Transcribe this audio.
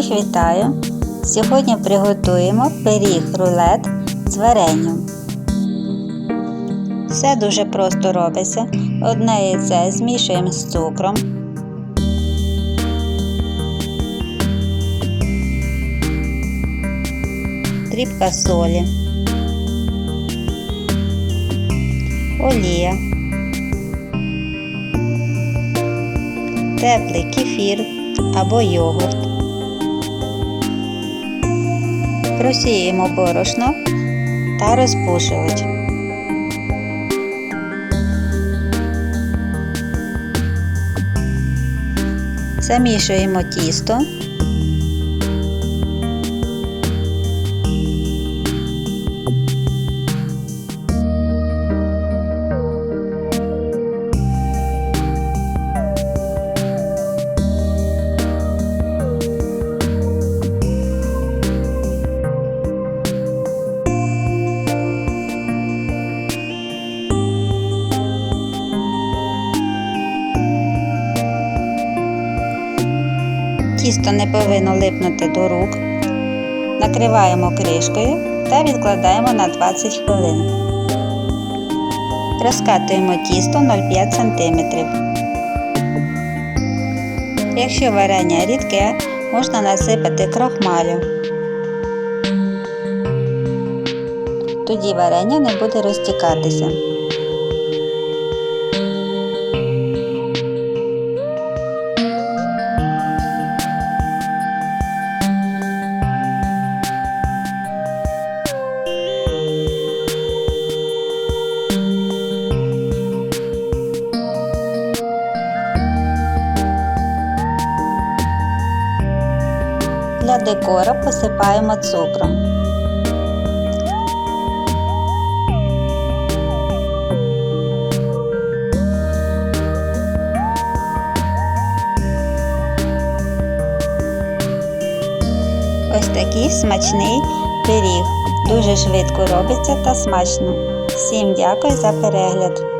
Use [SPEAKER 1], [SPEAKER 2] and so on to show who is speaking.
[SPEAKER 1] Всіх вітаю! Сьогодні приготуємо пиріг рулет з варенням. Все дуже просто робиться. Одне яйце змішуємо з цукром. Дрібка солі. Олія. Теплий кефір або йогурт. Просіємо борошно та розпушувач. Замішуємо тісто. Тісто не повинно липнути до рук. Накриваємо кришкою та відкладаємо на 20 хвилин. Розкатуємо тісто 0,5 см. Якщо варення рідке, можна насипати крохмалю. Тоді варення не буде розтікатися. Для декора посипаємо цукром. Ось такий смачний пиріг. Дуже швидко робиться та смачно. Всім дякую за перегляд!